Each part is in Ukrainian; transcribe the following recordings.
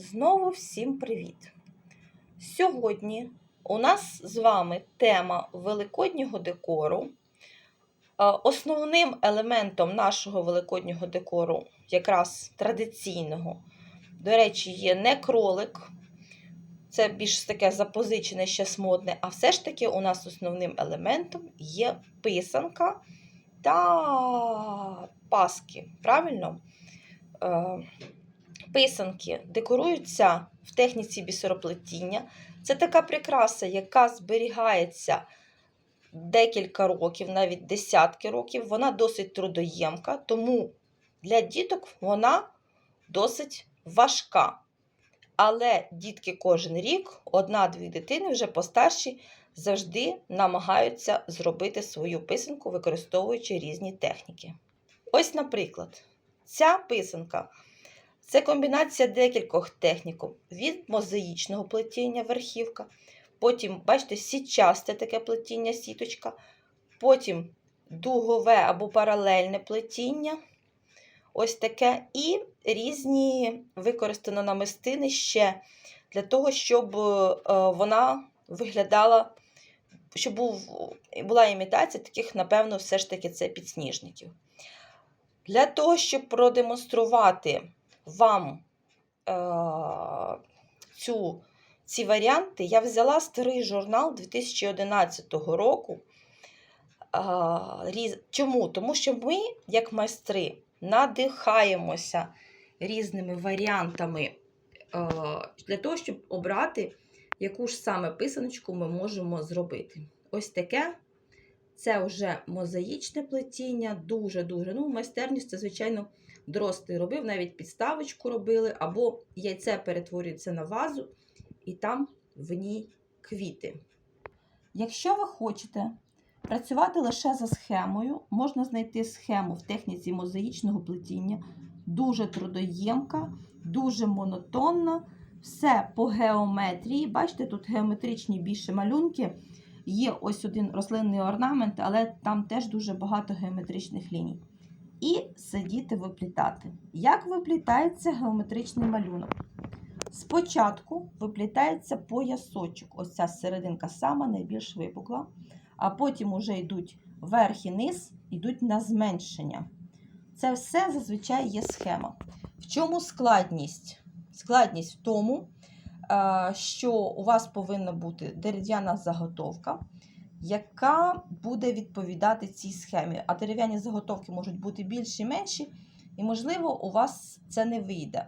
Знову всім привіт! Сьогодні у нас з вами тема великоднього декору. Е, Основним елементом нашого великоднього декору, якраз традиційного, до речі, є не кролик, це більш таке запозичене, щас модне, а все ж таки у нас основним елементом є писанка та паски. Правильно? Писанки декоруються в техніці бісероплетіння. Це така прикраса, яка зберігається декілька років, навіть десятки років. Вона досить трудоємка, тому для діток вона досить важка. Але дітки кожен рік, одна-дві дитини вже постарші, завжди намагаються зробити свою писанку, використовуючи різні техніки. Ось, наприклад, ця писанка це комбінація декількох технік від мозаїчного плетіння верхівка, потім, бачите, сітчасте таке плетіння, сіточка, потім дугове або паралельне плетіння. Ось таке, і різні використано намистини ще для того, щоб е, вона виглядала, щоб була імітація таких, напевно, все ж таки це підсніжників. Для того, щоб продемонструвати вам е, цю, ці варіанти, я взяла старий журнал 2011 року. Е. Чому? Тому що ми, як майстри, надихаємося різними варіантами е, для того, щоб обрати, яку ж саме писаночку ми можемо зробити. Ось таке. Це вже мозаїчне плетіння, дуже-дуже. Ну, майстерність це, звичайно, дорослий робив, навіть підставочку робили, або яйце перетворюється на вазу, і там в ній квіти. Якщо ви хочете працювати лише за схемою, можна знайти схему в техніці мозаїчного плетіння, дуже трудоємка, дуже монотонна, все по геометрії. Бачите, тут геометричні більше малюнки. Є ось один рослинний орнамент, але там теж дуже багато геометричних ліній. І сидіти виплітати. Як виплітається геометричний малюнок? Спочатку виплітається поясочок. Ось ця серединка сама найбільш випукла, а потім вже йдуть верх і низ, йдуть на зменшення. Це все зазвичай є схема. В чому складність? Складність в тому, що у вас повинна бути дерев'яна заготовка, яка буде відповідати цій схемі. А дерев'яні заготовки можуть бути більші, менші, і, можливо, у вас це не вийде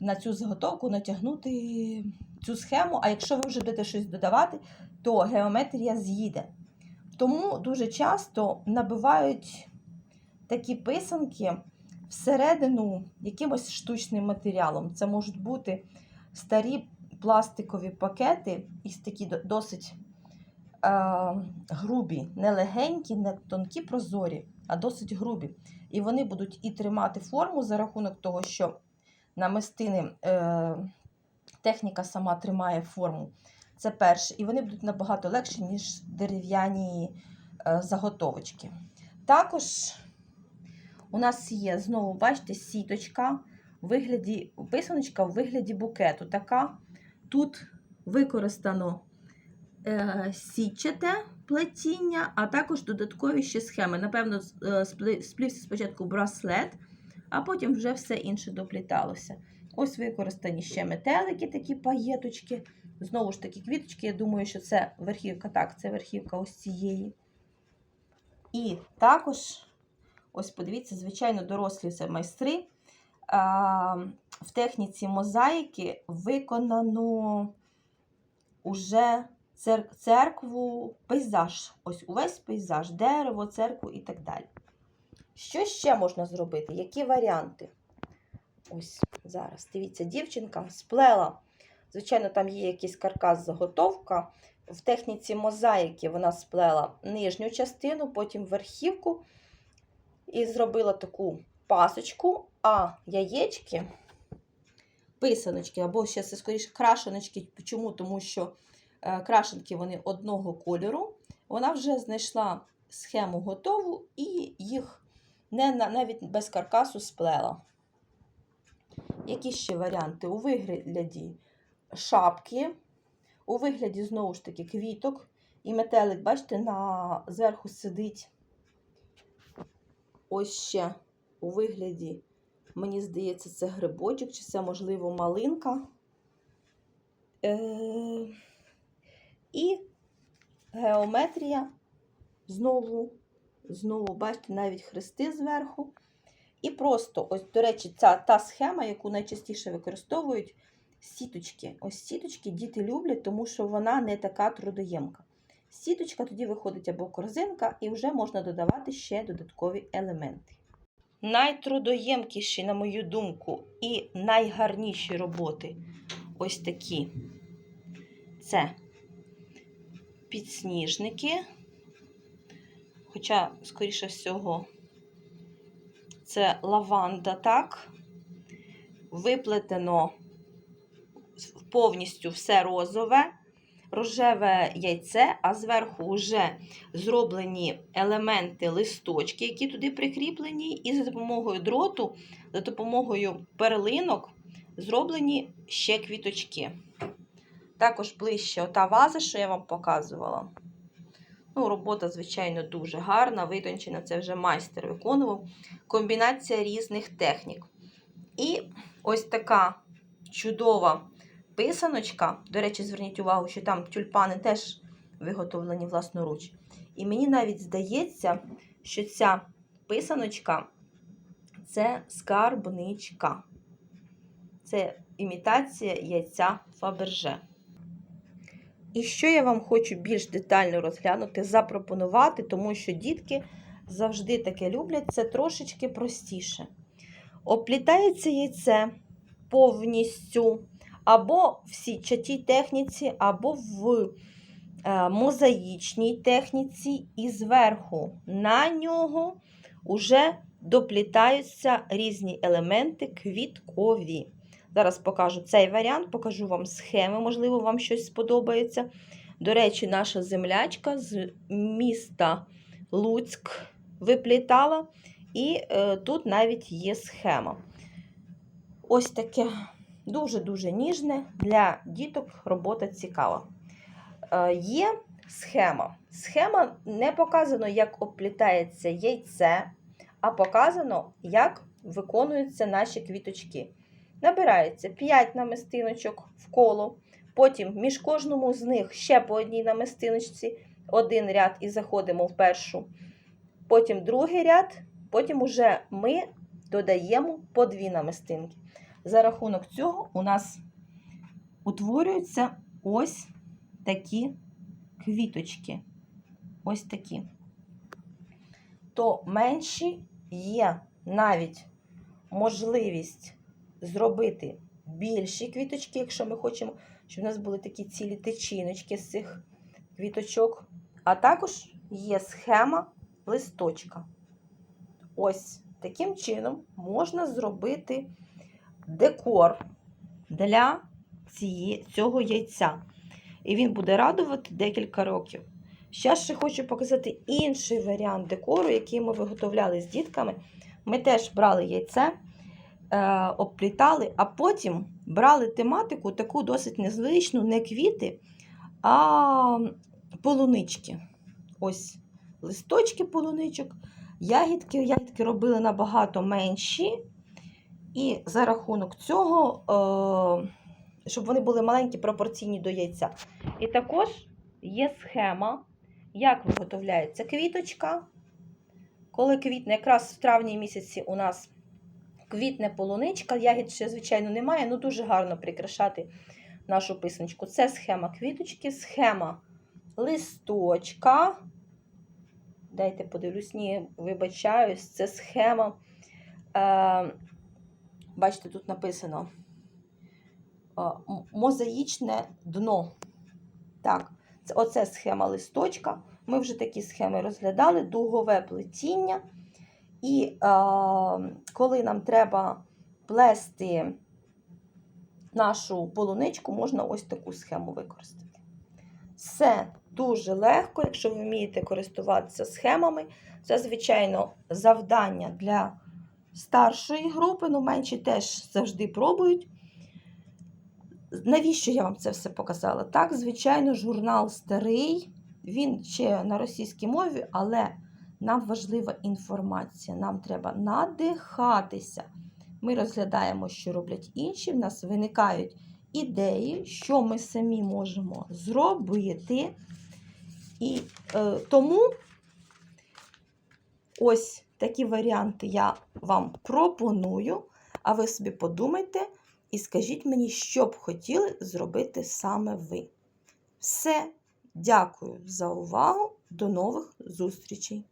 на цю заготовку натягнути цю схему. А якщо ви вже будете щось додавати, то геометрія з'їде. Тому дуже часто набивають такі писанки всередину якимось штучним матеріалом. Це можуть бути старі пластикові пакети, і такі досить грубі, не легенькі, не тонкі прозорі, а досить грубі. І вони будуть і тримати форму за рахунок того, що намистини е, техніка сама тримає форму. Це перше. І вони будуть набагато легші, ніж дерев'яні е, заготовочки. Також у нас є, знову, бачите, сіточка в вигляді, писаночка в вигляді букету. Така тут використано е, сітчате плетіння, а також додаткові ще схеми. Напевно, е, сплівся спочатку браслет, а потім вже все інше допліталося. Ось використані ще метелики, такі паєточки. Знову ж таки, квіточки. Я думаю, що це верхівка, так, це верхівка ось цієї. І також, ось подивіться, звичайно, дорослі це майстри. В техніці мозаїки виконано уже церкву, пейзаж. Ось увесь пейзаж, дерево, церкву і так далі. Що ще можна зробити? Які варіанти? Ось зараз, дивіться, дівчинка сплела. Звичайно, там є якийсь каркас заготовка. В техніці мозаїки вона сплела нижню частину, потім верхівку і зробила таку пасочку, а яєчки, писаночки, або ще скоріше крашеночки. Чому? Тому що крашенки вони одного кольору. Вона вже знайшла схему готову і їх не навіть без каркасу сплела. Які ще варіанти? У вигляді шапки, у вигляді, знову ж таки, квіток. І метелик, бачите, на зверху сидить. Ось ще у вигляді, мені здається, це грибочок, чи це, можливо, малинка. Е- і геометрія. Знову, знову, бачите, навіть хрести зверху. І просто, ось, до речі, ця та схема, яку найчастіше використовують, сіточки. Ось сіточки діти люблять, тому що вона не така трудоємка. Сіточка тоді виходить або корзинка, і вже можна додавати ще додаткові елементи. Найтрудоємкіші, на мою думку, і найгарніші роботи ось такі. Це підсніжники. Хоча, скоріше всього, це лаванда, так? Виплетено повністю все розове, рожеве яйце, а зверху вже зроблені елементи листочки, які туди прикріплені, і за допомогою дроту, за допомогою перлинок зроблені ще квіточки. Також ближче ота ваза, що я вам показувала. Ну, Робота, звичайно, дуже гарна, витончена, це вже майстер виконував. Комбінація різних технік. І ось така чудова писаночка. До речі, зверніть увагу, що там тюльпани теж виготовлені власноруч. І мені навіть здається, що ця писаночка це скарбничка. Це імітація яйця Фаберже. І що я вам хочу більш детально розглянути, запропонувати, тому що дітки завжди таке люблять, це трошечки простіше. Оплітається яйце повністю або в сітчатій техніці, або в е, мозаїчній техніці, і зверху на нього вже доплітаються різні елементи квіткові. Зараз покажу цей варіант, покажу вам схеми, можливо, вам щось сподобається. До речі, наша землячка з міста Луцьк виплітала, і е, тут навіть є схема. Ось таке дуже-дуже ніжне для діток робота цікава. Е, є схема. Схема не показано, як оплітається яйце, а показано, як виконуються наші квіточки. Набирається 5 намистиночок в коло, потім між кожному з них ще по одній намистиночці, один ряд і заходимо в першу, потім другий ряд, потім уже ми додаємо по дві намистинки. За рахунок цього у нас утворюються ось такі квіточки. Ось такі. То менші є навіть можливість зробити більші квіточки, якщо ми хочемо, щоб у нас були такі цілі течіночки з цих квіточок. А також є схема листочка. Ось таким чином можна зробити декор для цього яйця. І він буде радувати декілька років. Зараз ще хочу показати інший варіант декору, який ми виготовляли з дітками. Ми теж брали яйце, е, обплітали, а потім брали тематику таку досить незвичну, не квіти, а полунички. Ось листочки полуничок, ягідки. Ягідки робили набагато менші. І за рахунок цього, е, щоб вони були маленькі, пропорційні до яйця. І також є схема, як виготовляється квіточка. Коли квітне, якраз в травні місяці у нас квітне полуничка, ягід ще, звичайно, немає, ну дуже гарно прикрашати нашу писаночку. Це схема квіточки, схема листочка. Дайте подивлюсь, ні, вибачаюсь, це схема. Е, Бачите, тут написано е, мозаїчне дно. Так, це, оце схема листочка. Ми вже такі схеми розглядали, дугове плетіння. І е, коли нам треба плести нашу полуничку, можна ось таку схему використати. Все дуже легко, якщо ви вмієте користуватися схемами. Це, звичайно, завдання для старшої групи, ну менші теж завжди пробують. Навіщо я вам це все показала? Так, звичайно, журнал старий, він ще на російській мові, але нам важлива інформація. Нам треба надихатися. Ми розглядаємо, що роблять інші. В нас виникають ідеї, що ми самі можемо зробити. І е, тому ось такі варіанти я вам пропоную. А ви собі подумайте і скажіть мені, що б хотіли зробити саме ви. Все, дякую за увагу. До нових зустрічей!